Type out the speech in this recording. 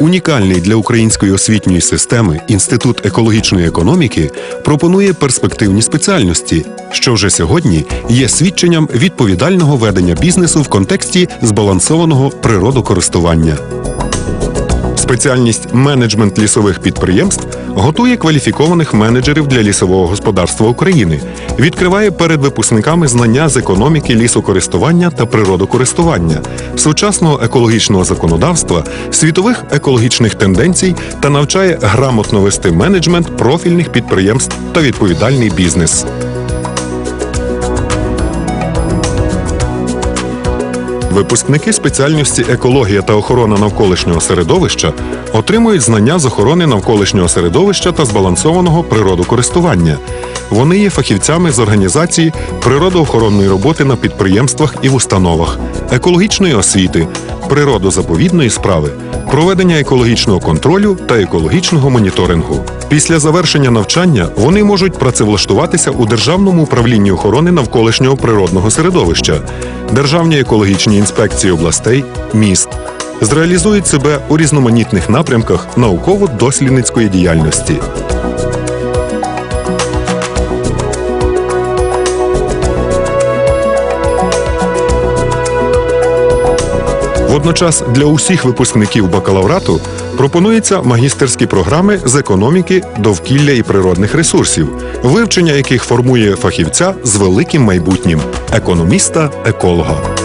Унікальний для української освітньої системи інститут екологічної економіки пропонує перспективні спеціальності, що вже сьогодні є свідченням відповідального ведення бізнесу в контексті збалансованого природокористування. Спеціальність менеджмент лісових підприємств готує кваліфікованих менеджерів для лісового господарства України, відкриває перед випускниками знання з економіки лісокористування та природокористування, сучасного екологічного законодавства, світових екологічних тенденцій та навчає грамотно вести менеджмент профільних підприємств та відповідальний бізнес. Випускники спеціальності екологія та охорона навколишнього середовища отримують знання з охорони навколишнього середовища та збалансованого природокористування. Вони є фахівцями з організації природоохоронної роботи на підприємствах і в установах, екологічної освіти, природозаповідної справи, проведення екологічного контролю та екологічного моніторингу. Після завершення навчання вони можуть працевлаштуватися у Державному управлінні охорони навколишнього природного середовища, Державній екологічній інспекції областей, міст. Зреалізують себе у різноманітних напрямках науково-дослідницької діяльності. Водночас для усіх випускників бакалаврату пропонуються магістерські програми з економіки, довкілля і природних ресурсів, вивчення яких формує фахівця з великим майбутнім економіста-еколога.